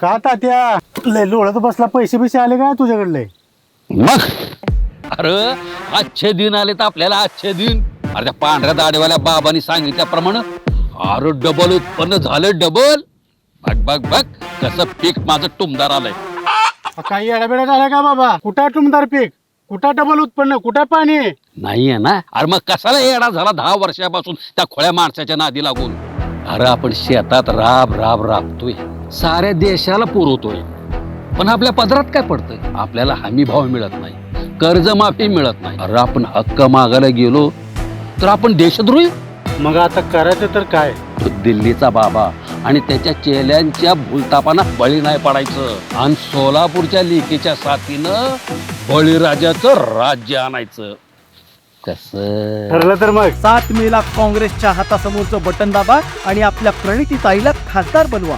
का तात्या? लय लोळत बसला पैसे पैसे आले काय तुझ्याकडले? मग? अरे अच्छे दिन आले तर आपल्याला अच्छे दिन. अरे त्या पांढऱ्या दाढीवाल्या बाबांनी सांगितल्याप्रमाणे अरे डबल उत्पन्न झालं डबल. बघ बघ बघ कसं पीक माझं टुमदार आलंय. काही येडाबेडा झाला का बाबा? कुठं टुमदार पीक? कुठं डबल उत्पन्न? कुठं पाणी? नाहीये ना? अरे मग कसाला येडा झाला दहा वर्षापासून त्या खोळ्या माणसाच्या नादी लागून? अरे आपण शेतात राब राब राबतोय. साऱ्या देशाला पुरवतोय. पण आपल्या पदरात काय पडतंय? आपल्याला हमी भाव मिळत नाही कर्जमाफी मिळत नाही. अरे आपण हक्क मागायला गेलो तर आपण देशद्रोही? मग आता करायचं तर काय? तो दिल्लीचा बाबा आणि त्याच्या चेल्यांच्या भूलतापांना बळी नाही पडायचं. आणि सोलापूरच्या लेकीच्या साथीनं बळीराजाचं राज्य आणायचं. कस? ठरलं तर मग. सात मेला काँग्रेसच्या हातासमोरचं बटन दाबा आणि आपल्या प्रणिती ताईला खासदार बनवा.